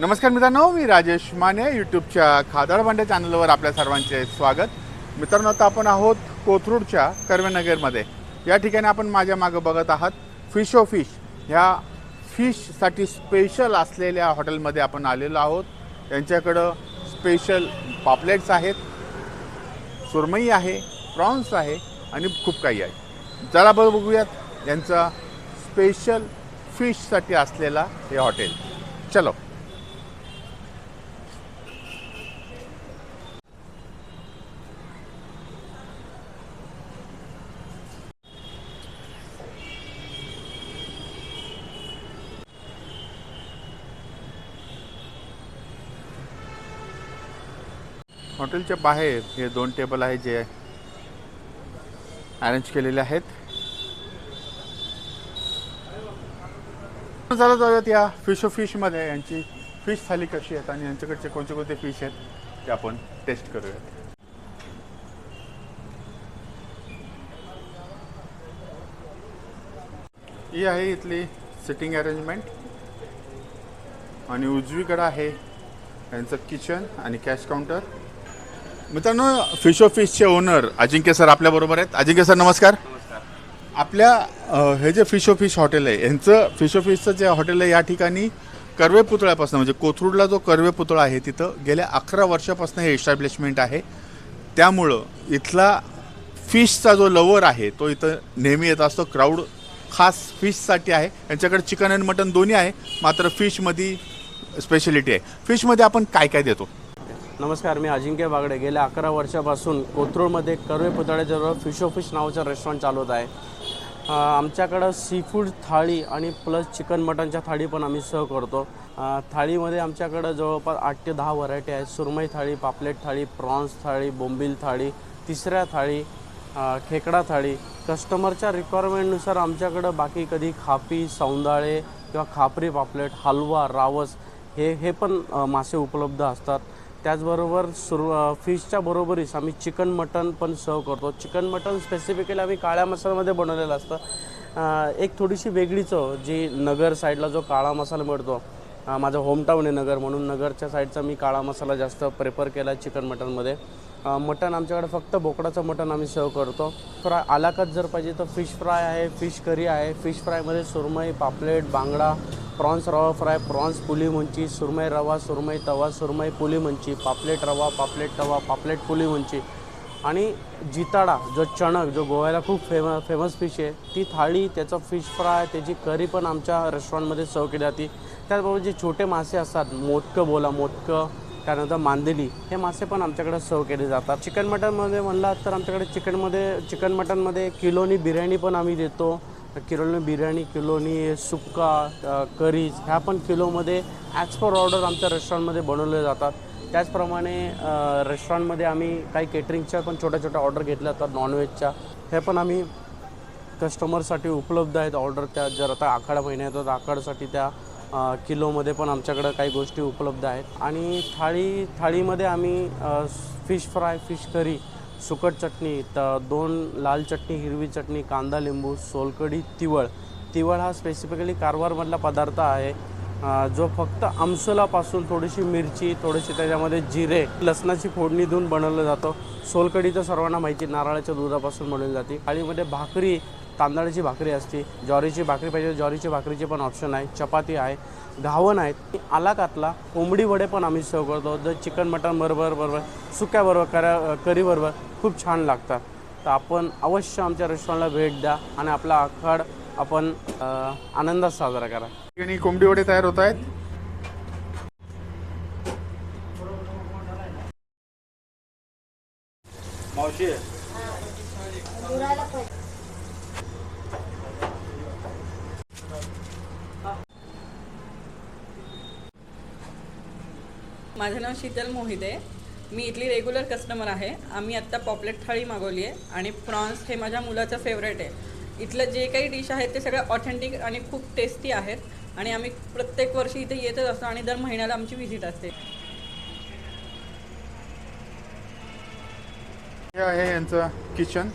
नमस्कार मित्रांनो मी राजेश माने यूट्यूबच्या खादाड भांडे चॅनलवर आपल्या सर्वांचे स्वागत. मित्रांनो आता आपण आहोत कोथरूडच्या कर्वेनगरमध्ये. या ठिकाणी आपण माझ्या मागं बघत आहात फिश ओ फिश ह्या फिशसाठी स्पेशल असलेल्या हॉटेलमध्ये आपण आलेलो आहोत. त्यांच्याकडं स्पेशल पापलेट्स आहेत सुरमई आहे प्रॉन्स आहे आणि खूप काही आहे. चला बघ बघूयात यांचा स्पेशल फिशसाठी असलेला हे हॉटेल चलो. हॉटेलच्या बाहेर हे दोन टेबल आहे जे अरेंज केलेले आहेत. चला जाऊयात या फिश फिशमध्ये यांची फिश थाली कशी आहेत आणि यांच्याकडचे कोणते कोणते फिश आहेत ते आपण टेस्ट करूयात. ही आहे इथली सिटिंग अरेंजमेंट आणि उजवीकडं आहे यांचं किचन आणि कॅश काउंटर मित्रांनो फिश ऑफ फिशचे ओनर अजिंक्य सर आपल्याबरोबर आहेत. अजिंक्य सर नमस्कार. आपल्या अ, हे जे फिश ऑफ फिश हॉटेल आहे यांचं फिश ऑफ फिशचं जे हॉटेल आहे या ठिकाणी कर्वे पुतळ्यापासून म्हणजे कोथरूडला जो कर्वे पुतळा आहे तिथं गेल्या अकरा वर्षापासून हे एस्टॅब्लिशमेंट आहे. त्यामुळं इथला फिशचा जो लवर आहे तो इथं नेहमी येत असतो. क्राऊड खास फिशसाठी आहे. यांच्याकडे चिकन आणि मटन दोन्ही आहे. मात्र फिशमध्ये स्पेशलिटी आहे. फिशमध्ये आपण काय काय देतो? नमस्कार मी अजिंक्य बागडे. गेल्या अकरा वर्षापासून कोथरूडमध्ये कर्वे पुतळ्याजवळ फिश ऑफ फिश नावाचं रेस्टॉरंट चालवत आहे. आमच्याकडं सी फूड थाळी आणि प्लस चिकन मटनच्या थाळी पण आम्ही सर्व करतो. थाळीमध्ये आमच्याकडं जवळपास आठ ते दहा व्हरायटी आहेत. सुरमई थाळी पापलेट थाळी प्रॉन्स थाळी बोंबील थाळी तिसऱ्या थाळी खेकडा थाळी. कस्टमरच्या रिक्वायरमेंटनुसार आमच्याकडं बाकी कधी खापी सौंदाळे किंवा खापरी पापलेट हलवा रावस हे हे पण मासे उपलब्ध असतात. त्याचबरोबर सुर फिशच्या बरोबरीच आम्ही चिकन मटन पण सर्व करतो. चिकन मटन स्पेसिफिकली आम्ही काळ्या मसाल्यामध्ये बनवलेलं असतं. एक थोडीशी वेगळी चव जी नगर साईडला जो काळा मसाला मिळतो. माझं होमटाऊन आहे नगर म्हणून नगरच्या साईडचा मी काळा मसाला जास्त प्रेफर केला आहे चिकन मटनमध्ये मटण मटन आमच्याकडे फक्त बोकडाचं मटन आम्ही सर्व करतो. फ्राय आलाकात जर पाहिजे तर फिश फ्राय आहे फिश करी आहे. फिश फ्रायमध्ये सुरमई पापलेट बांगडा प्रॉन्स रवा फ्राय प्रॉन्स पुली मंची सुरमई रवा सुरमई तवा सुरमई पुली मंची पापलेट रवा पापलेट तवा पापलेट पुली मंची आणि जिताडा जो चणक जो गोव्याला खूप फेम फेमस फिश आहे ती थाळी त्याचं फिश फ्राय त्याची करी पण आमच्या रेस्टॉरंटमध्ये सर्व केली जाते. त्याचबरोबर जे छोटे मासे असतात मोदकं बोला मोदकं त्यानंतर मांदेली हे मासे पण आमच्याकडे सर्व केले जातात. चिकन मटनमध्ये म्हणलात तर आमच्याकडे चिकनमध्ये चिकन मटनमध्ये किलोनी बिर्याणी पण आम्ही देतो. किलोनी बिर्याणी किलोनी सुक्का करीज ह्या पण किलोमध्ये ॲज पर ऑर्डर आमच्या रेस्टॉरंटमध्ये बनवले जातात. त्याचप्रमाणे रेस्टॉरंटमध्ये आम्ही काही केटरिंगच्या पण छोट्या छोट्या ऑर्डर घेतल्या जातात नॉनव्हेजच्या हे पण आम्ही कस्टमरसाठी उपलब्ध आहेत ऑर्डर त्या. जर आता आखाडा महिना येतो तर त्या किलोमध्ये पण आमच्याकडं काही गोष्टी उपलब्ध आहेत. आणि थाळी थाळीमध्ये आम्ही फिश फ्राय फिश करी सुकट चटणी तर दोन लाल चटणी हिरवी चटणी कांदा लिंबू सोलकढी तिवळ. तिवळ हा स्पेसिफिकली कारवारमधला पदार्थ आहे जो फक्त आमसुलापासून थोडीशी मिरची थोडीशी त्याच्यामध्ये जिरे लसणाची फोडणी देऊन बनवलं जातं. सोलकढी तर सर्वांना माहिती नारळाच्या दुधापासून बनवली जाते. थाळीमध्ये भाकरी तांदळाची भाकरी असते ज्वारीची भाकरी पाहिजे ज्वारीची भाकरीचे पण ऑप्शन आहे चपाती आहे घावण आहेत आलाकातला कोंबडी वडे पण आम्ही सर्व करतो. जर चिकन मटन बरोबर बरोबर. सुक्याबरोबर करा करीबरोबर खूप छान लागतात. तर आपण अवश्य आमच्या रेस्टॉरंटला भेट द्या आणि आपला आखाड आपण आनंदात साजरा करा. आणि कोंबडी वडे तयार होत आहेत. मावशी माझं नाव शीतल मोहिते. मी इथली रेग्युलर कस्टमर आहे. आम्ही आत्ता पॉपलेट थाळी मागवली आहे आणि प्रॉन्स हे माझ्या मुलाचं फेवरेट आहे. इथलं जे काही डिश आहेत ते सगळं ऑथेंटिक आणि खूप टेस्टी आहेत आणि आम्ही प्रत्येक वर्षी इथे येतच असतो आणि दर महिन्याला आमची व्हिजिट असते. हे आहे यांचं किचन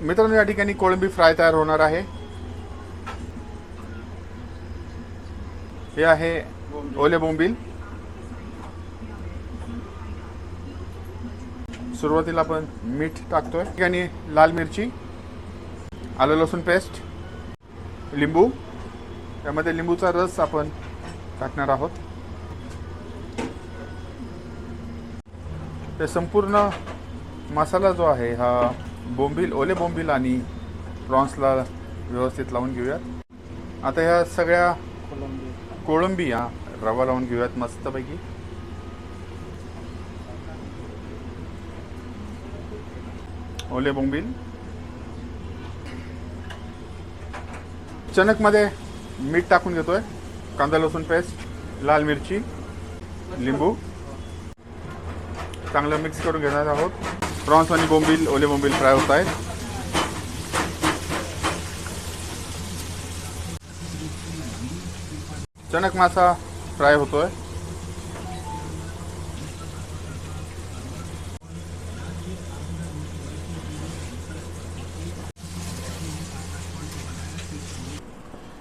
मित्रांनो या ठिकाणी कोळंबी फ्राय तयार होणार आहे. हे आहे ओले बोंबील. सुरुवातीला आपण मीठ टाकतोय. ठिकाणी लाल मिरची आलं लसूण पेस्ट लिंबू. त्यामध्ये लिंबूचा रस आपण टाकणार आहोत. ते संपूर्ण मसाला जो आहे हा बोंबील ओले बोंबील आणि प्रॉन्सला व्यवस्थित लावून घेऊयात. आता ह्या सगळ्या कोळंबी हा रवा लावून घेऊयात मस्तपैकी. ओले बोंबील. चणकमध्ये मीठ टाकून घेतोय. कांदा लसूण पेस्ट लाल मिरची लिंबू. चांगलं मिक्स करून घेणार आहोत. प्रॉन्स आणि बोंबील ओले बोंबील फ्राय होत आहेत. अचानक मासा फ्राय होतोय.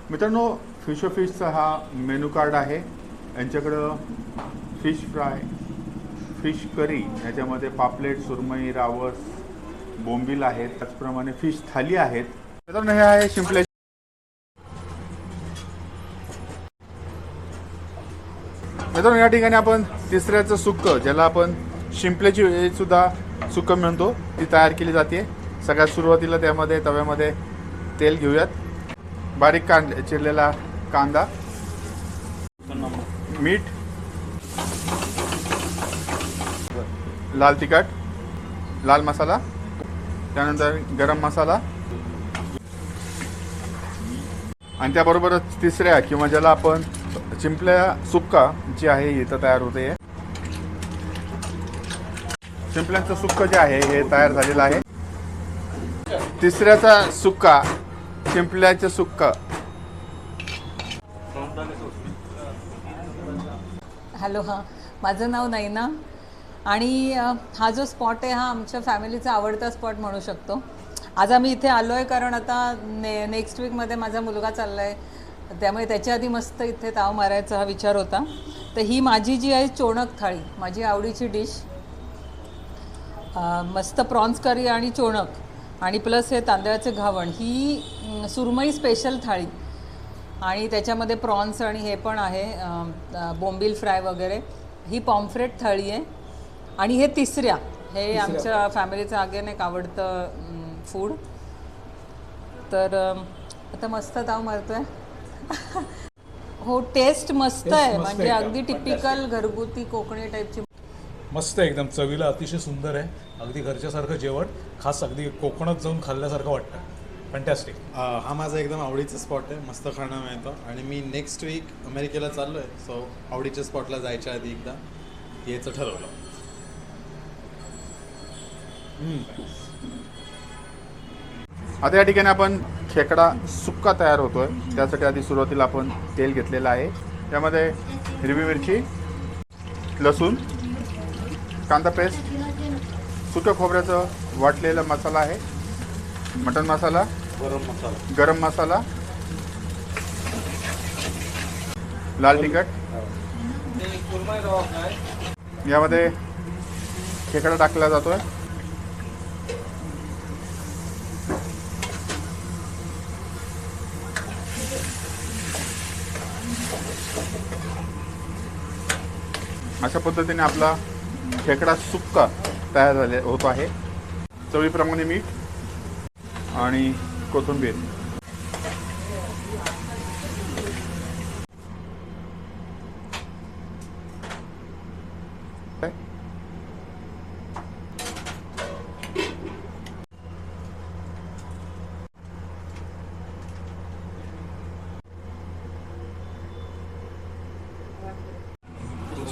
मित्रांनो फिश ऑफ फिशचा हा मेनू कार्ड आहे. यांच्याकडं फिश फ्राय फिश करी याच्यामध्ये पापलेट सुरमई रावस बोंबील आहेत. त्याचप्रमाणे फिश थाली आहेत. मित्रांनो हे आहे शिंपले मित्रांनो या ठिकाणी आपण तिसऱ्याचं सुक्कं ज्याला आपण शिंपल्याची हे सुद्धा सुकं म्हणतो ती तयार केली जाते. सगळ्यात सुरुवातीला त्यामध्ये तव्यामध्ये तेल घेऊयात. बारीक कांद चिरलेला कांदा. मीठ. लाल तिखट. लाल मसाला. त्यानंतर गरम मसाला. आणि त्याबरोबरच तिसऱ्या किंवा ज्याला आपण चिंपल्या सुक्का जी आहे इथं तयार होते. चिंपल्यांचं सुक्क जे आहे हे तयार झालेलं आहे. तिसऱ्याचा सुक्का चिंपल्याचं सुक्क. हॅलो हां. माझं नाव नैना. आणि हा जो स्पॉट आहे हा आमच्या फॅमिलीचा आवडता स्पॉट म्हणू शकतो. आज आम्ही इथे आलो आहे कारण आता ने नेक्स्ट वीकमध्ये माझा मुलगा चालला आहे त्यामुळे त्याच्या आधी मस्त इथे ताव मारायचा हा विचार होता. तर ही माझी जी आहे चोणक थाळी माझी आवडीची डिश मस्त प्रॉन्स करी आणि चोणक आणि प्लस हे तांदळाचे घावण ही सुरमई स्पेशल थाळी. आणि त्याच्यामध्ये प्रॉन्स आणि हे पण आहे बोंबील फ्राय वगैरे. ही पॉम्फ्रेट थाळी आहे. आणि हे तिसऱ्या हे आमच्या फॅमिलीचं अगेन एक आवडतं फूड तर आता मस्त ताव मारतोय. हो टेस्ट मस्त आहे. म्हणजे. अगदी टिपिकल घरगुती कोकणी टाईपची मस्त आहे एकदम. चवीला अतिशय सुंदर आहे. अगदी घरच्यासारखं जेवण खास अगदी कोकणात जाऊन खाल्ल्यासारखं वाटतं. फॅन्टॅस्टिक हा माझा एकदम आवडीचा स्पॉट आहे. मस्त खाणं मिळतं. आणि मी नेक्स्ट वीक अमेरिकेला चाललो आहे सो आवडीच्या स्पॉटला जायच्या आधी एकदा यायचं ठरवलं. आता या ठिकाणी आपण खेकडा सुक्का तयार होतोय. त्यासाठी आधी सुरुवातीला आपण तेल घेतलेलं आहे. त्यामध्ये हिरवी मिरची लसूण कांदा पेस्ट सुक्या खोबऱ्याचं वाटलेला मसाला आहे. मटन मसाला गरम मसाला. गरम मसाला लाल तिखट. यामध्ये खेकडा टाकला जातोय. अशा पद्धतीने आपला खेकडा सुक्का तयार झाले होत आहे. चवीप्रमाणे मीठ आणि कोथिंबीर.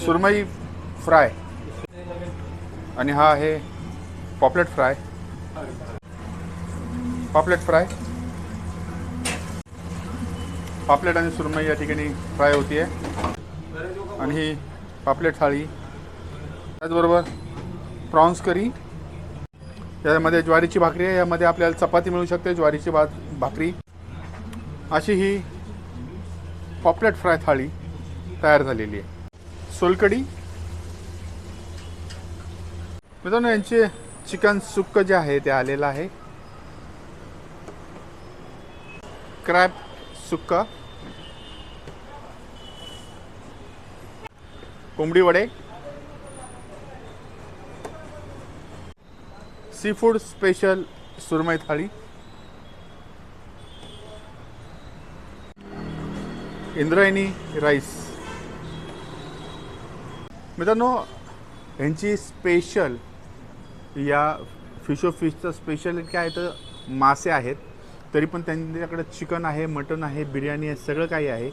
सुरमई फ्राय. आणि हा आहे पॉपलेट फ्राय. पॉपलेट फ्राय. पापलेट आणि सुरमई या ठिकाणी फ्राय होती आहे आणि ही पापलेट थाळी. त्याचबरोबर प्रॉन्स करी. यामध्ये ज्वारीची भाकरी आहे. यामध्ये आपल्याला चपाती मिळू शकते. ज्वारीची भा भाकरी. अशी ही पॉपलेट फ्राय थाळी तयार झालेली आहे. सोलकडी मित्रांनो यांचे चिकन सुक्क जे आहे ते आलेलं आहे. क्रॅप सुक्का. कोंबडी वडे. सी फूड स्पेशल सुरमई थाळी. इंद्रायणी राईस. मित्रांनो यांची स्पेशल या फिशो फिशचं स्पेशल काय आहे तर मासे आहेत. तरी पण त्यांच्याकडे चिकन आहे मटन आहे बिर्याणी आहे सगळं काही आहे.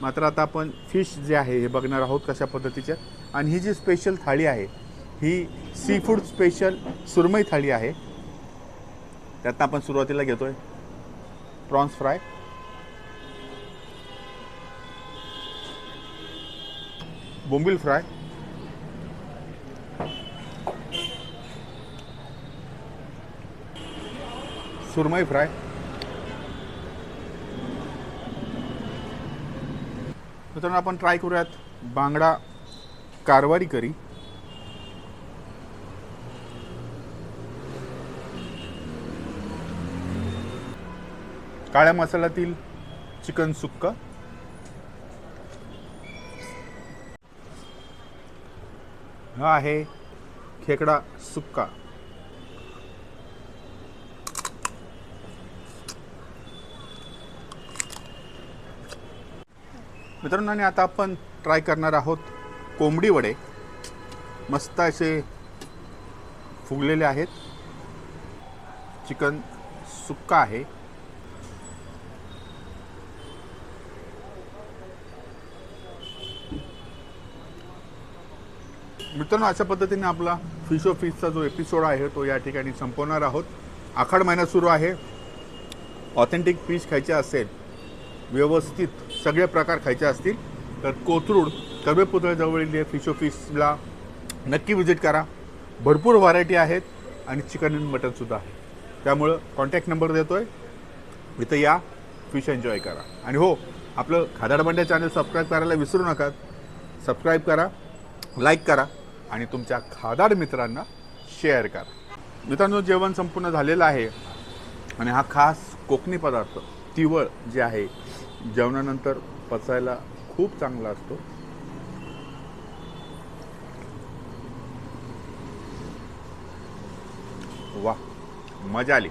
मात्र आता आपण फिश जे आहे हे बघणार आहोत कशा पद्धतीच्या आणि ही जी स्पेशल थाळी आहे ही सी फूड स्पेशल सुरमई थाळी आहे. त्यातनं आपण सुरुवातीला घेतो आहे प्रॉन्स फ्राय बोंबील फ्राय सुरमई फ्राय. मित्रांनो आपण ट्राय करूयात बांगडा कारवारी करी. काळ्या मसाल्यातील चिकन सुक्क. हा आहे खेकडा सुक्का. मित्रांनो आणि आता आपण ट्राय करणार आहोत कोंबडी वडे. मस्त असे फुगलेले आहेत. चिकन सुक्का आहे. मित्रांनो अशा पद्धतीने आपला फिश ऑफ फिशचा जो एपिसोड आहे तो या ठिकाणी संपवणार आहोत. आखाड महिना सुरू आहे. ऑथेंटिक फिश खायचे असेल व्यवस्थित सगळे प्रकार खायचे असतील तर कोथरूड कर्वेपुतळ्याजवळील फिश ऑफिसला नक्की विजिट करा. भरपूर व्हरायटी आहेत आणि चिकन आणि मटनसुद्धा आहे. त्यामुळं कॉन्टॅक्ट नंबर देतो आहे इथं या फिश एन्जॉय करा. आणि हो आपलं खादाडबंड्या चॅनल सबस्क्राईब करायला विसरू नका. सबस्क्राईब करा लाईक करा आणि तुमच्या खादाड मित्रांना शेअर करा. मित्रांनो जेवण संपूर्ण झालेलं आहे. आणि हा खास कोकणी पदार्थ तिवळ जे आहे जेवणानंतर पचायला खूप चांगला असतो. वा मजा आली.